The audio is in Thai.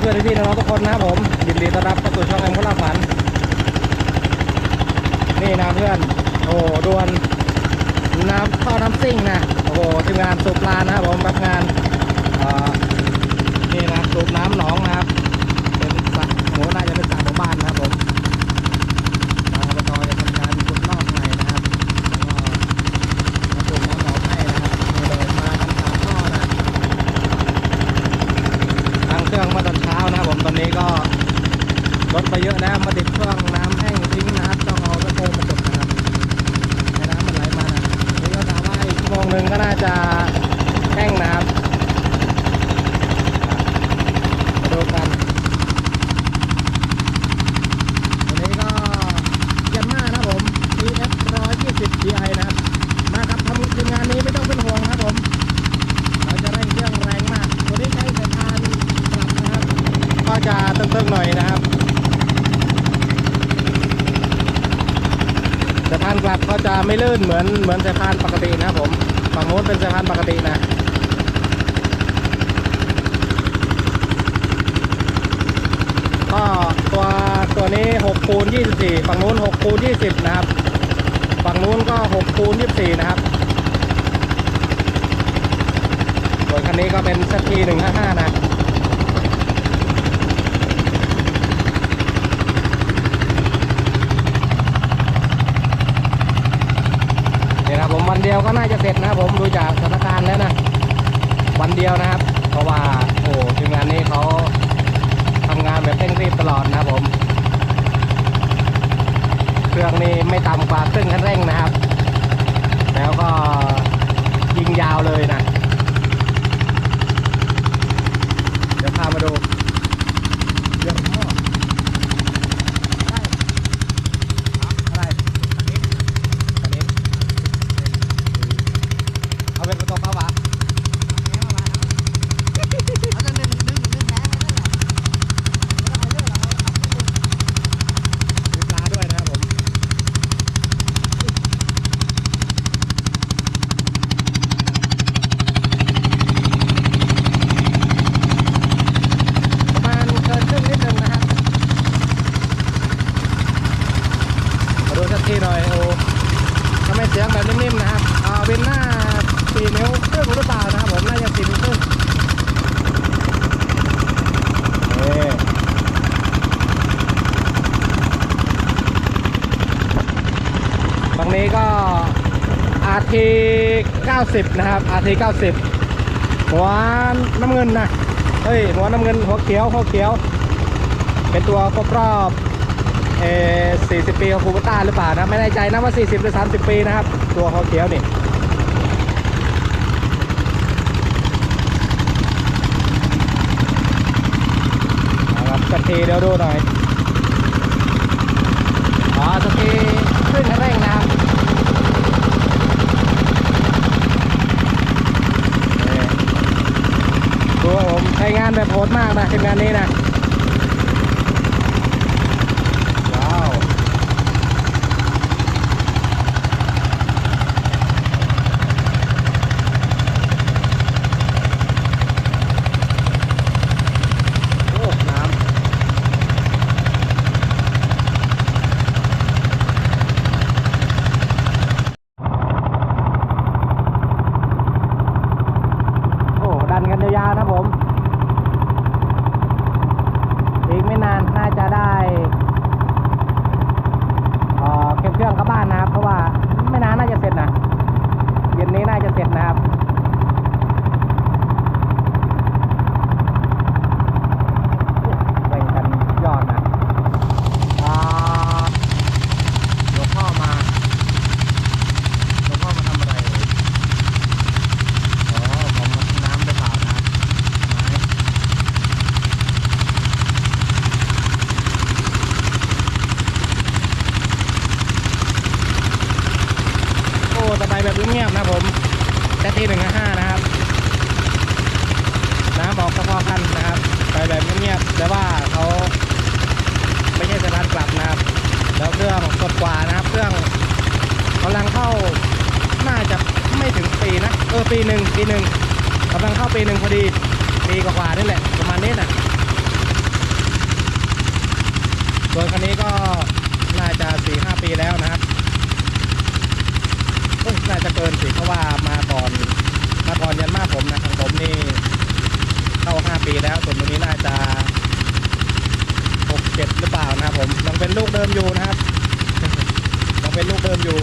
เพื่อนๆพี่ๆน้องๆทุกคนนะครับผมยินดีต้อนรับเข้าสู่ช่องแอมพลาฝัน นี่นะเพื่อน โอ้ดวนน้ำท่อน้ำซิ่งนะโอ้โหทีมงานสูบปลานะครับผมรับงานนี่นะสูบน้ำหนองนะครับเป็นสระโหน่าจะเป็นสระของบ้านนะครับผมทางอบตจะทำการขุดลอกใหม่นะครับแล้วก็มาสูบน้ำหนองให้นะครับนี่เลยมาทำสามท่อนะ ทางเครื่องมาตอนเช้า นี้ก็ลดไปเยอะแล้วมาติดเครื่องน้ำแห้งทิ้งนะครับต้องเอากระโปรงมาจุดนะครับให้น้ำมันไหลมานะนี่ก็ถามว่าอีกชั่วโมงหนึ่งก็น่าจะแห้งนะครับมาดูกันวันนี้ก็ยันมานะครับผม TF 120 GI นะครับมาครับทำทีมงานนี้ไม่ต้องเป็นห่วงนะครับผม เราจะเร่งเครื่องแรงมาก ตัวนี้ใช้สายพานปรับนะครับ ก็จะตึงๆหน่อยนะครับสายพานกลับก็จะไม่ลื่นเหมือนเหมือนสายพานปกตินะครับผมฝั่งโน้นเป็นสายพานปกตินะก็ตัวตัวนี้6คูณ24 ฝั่งนู้น6คูณ20 นะครับ ฝั่งนู้นก็6คูณ24 นะครับส่วนคันนี้ก็เป็น ZT 155 นะ นี่นะครับผมวันเดียวก็น่าจะเสร็จนะครับผมดูจากสถานการณ์แล้วนะวันเดียวนะครับ เพราะว่าโอ้ทีมงานนี้เขาทำงานแบบเร่งรีบตลอดนะครับผม เครื่องนี้ไม่ต่ำกว่าครึ่งคันเร่งนะครับ แล้วก็ยิงยาวเลยนะ เดี๋ยวพามาดูเรื่องพ่อได้อะไรอันนี้อันนี้เอาเป็นประตูเข้าปะมีปลาด้วยนะครับผม ประมาณเกินครึ่งนิดนึงนะครับ มาดูสัก ทีหน่อยโอ้ทำไมเสียงแบบนิ่มๆนะครับอ่าเป็นหน้าสี่นิ้วเครึ่องหรือเปล่านะครับผมน่าจะสี่นิ้วครึ่งนี่ฝั่งนี้ก็ RT 90 นะครับ RT 90 หัวน้ำเงินนะเฮ้ยหัวน้ำเงินหัวเขียวหัวเขียว เป็นตัวครบรอบ เอ40 ปีของคูเปต้าหรือเปล่านะ ไม่แน่ใจนะว่า 40 หรือ 30 ปีนะครับ ตัวหัวเขียวนี่นะครับสกทีเดี๋ยวดูหน่อย อ๋อสกทีขึ้นเร่งนะครับดูผมใช้งานแบบโหดมากนะทีมงานนี้นะ ยบแต่ว่าเขาไม่ใช่สะพานกลับนะครับแล้วเครื่องกดกว่านะครับ เครื่องกำลังเข้าน่าจะไม่ถึงปีนะเออปีหนึ่งปีหนึ่งกำลังเข้าปีหนึ่งพอดีปีกว่านี่แหละประมาณนี้นะส่วนคันนี้ก็น่าจะสี่ห้าปีแล้วนะครับน่าจะเกินสิเพราะว่ามาตอนมาตอนยันมาผมนะทางผมนี่ เข้า 5 ปีแล้วส่วนตัวนี้น่าจะ6 7หรือเปล่านะครับผมยังเป็นลูกเดิมอยู่นะครับยังเป็นลูกเดิมอยู่